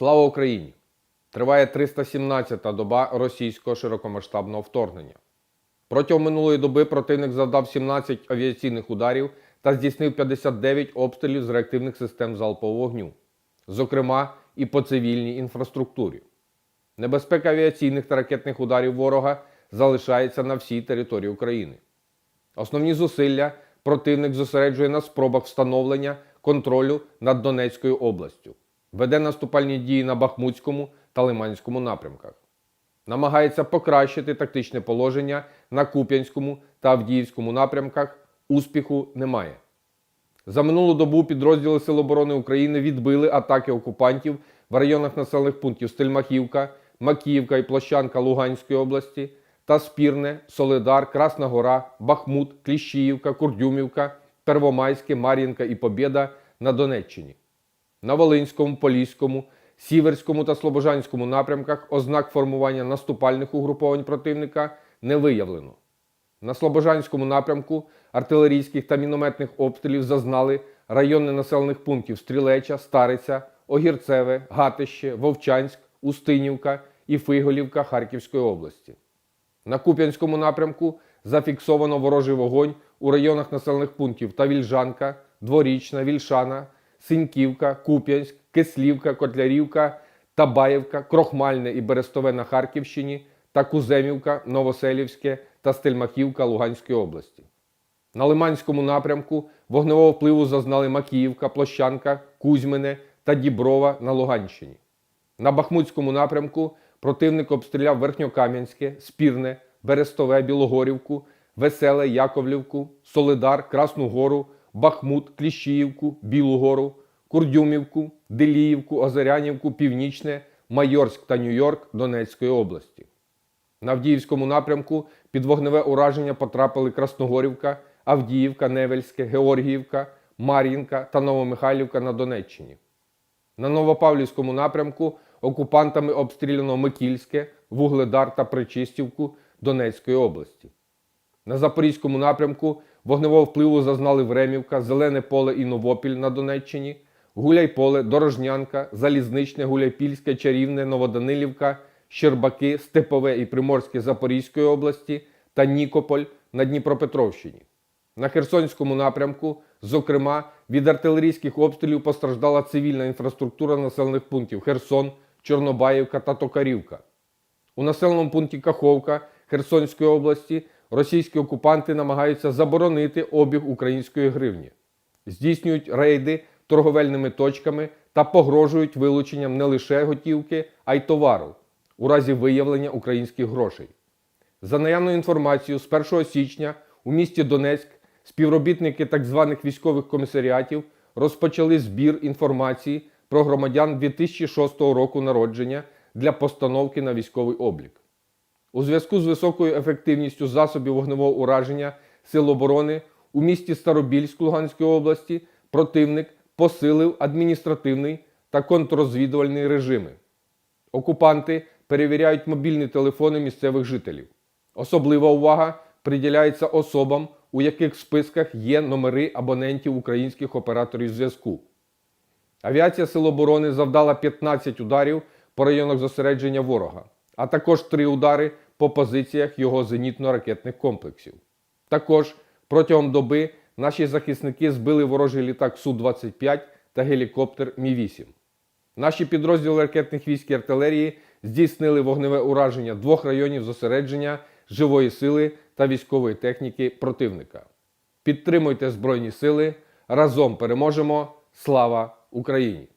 Слава Україні! Триває 317-та доба російського широкомасштабного вторгнення. Протягом минулої доби противник завдав 17 авіаційних ударів та здійснив 59 обстрілів з реактивних систем залпового вогню, зокрема і по цивільній інфраструктурі. Небезпека авіаційних та ракетних ударів ворога залишається на всій території України. Основні зусилля противник зосереджує на спробах встановлення контролю над Донецькою областю, веде наступальні дії на Бахмутському та Лиманському напрямках, намагається покращити тактичне положення на Куп'янському та Авдіївському напрямках. Успіху немає. За минулу добу підрозділи Сил оборони України відбили атаки окупантів в районах населених пунктів Стельмахівка, Макіївка і Площанка Луганської області та Спірне, Солидар, Красна Гора, Бахмут, Кліщіївка, Курдюмівка, Первомайське, Мар'їнка і Побєда на Донеччині. На Волинському, Поліському, Сіверському та Слобожанському напрямках ознак формування наступальних угруповань противника не виявлено. На Слобожанському напрямку артилерійських та мінометних обстрілів зазнали райони населених пунктів Стрілеча, Стариця, Огірцеве, Гатище, Вовчанськ, Устинівка і Фиголівка Харківської області. На Куп'янському напрямку зафіксовано ворожий вогонь у районах населених пунктів Тавільжанка, Дворічна, Вільшана, Синьківка, Куп'янськ, Кислівка, Котлярівка, Табаєвка, Крохмальне і Берестове на Харківщині та Куземівка, Новоселівське та Стельмахівка Луганської області. На Лиманському напрямку вогневого впливу зазнали Макіївка, Площанка, Кузьмине та Діброва на Луганщині. На Бахмутському напрямку противник обстріляв Верхньокам'янське, Спірне, Берестове, Білогорівку, Веселе, Яковлівку, Солидар, Красну Гору, Бахмут, Кліщіївку, Білу Гору, Курдюмівку, Деліївку, Озерянівку, Північне, Майорськ та Нью-Йорк Донецької області. На Авдіївському напрямку під вогневе ураження потрапили Красногорівка, Авдіївка, Невельське, Георгіївка, Мар'їнка та Новомихайлівка на Донеччині. На Новопавлівському напрямку окупантами обстріляно Микільське, Вугледар та Причистівку Донецької області. На Запорізькому напрямку вогневого впливу зазнали Времівка, Зелене поле і Новопіль на Донеччині, Гуляйполе, Дорожнянка, Залізничне, Гуляйпільське, Чарівне, Новоданилівка, Щербаки, Степове і Приморське Запорізької області та Нікополь на Дніпропетровщині. На Херсонському напрямку, зокрема, від артилерійських обстрілів постраждала цивільна інфраструктура населених пунктів Херсон, Чорнобаївка та Токарівка. У населеному пункті Каховка Херсонської області російські окупанти намагаються заборонити обіг української гривні, здійснюють рейди торговельними точками та погрожують вилученням не лише готівки, а й товару у разі виявлення українських грошей. За наявною інформацією, з 1 січня у місті Донецьк співробітники так званих військових комісаріатів розпочали збір інформації про громадян 2006 року народження для постановки на військовий облік. У зв'язку з високою ефективністю засобів вогневого ураження Сил оборони у місті Старобільськ Луганської області противник посилив адміністративний та контррозвідувальний режими. Окупанти перевіряють мобільні телефони місцевих жителів. Особлива увага приділяється особам, у яких в списках є номери абонентів українських операторів зв'язку. Авіація Сил оборони завдала 15 ударів по районах зосередження ворога, а також 3 удари по позиціях його зенітно-ракетних комплексів. Також протягом доби наші захисники збили ворожий літак Су-25 та гелікоптер Мі-8. Наші підрозділи ракетних військ і артилерії здійснили вогневе ураження двох районів зосередження живої сили та військової техніки противника. Підтримуйте Збройні Сили. Разом переможемо! Слава Україні!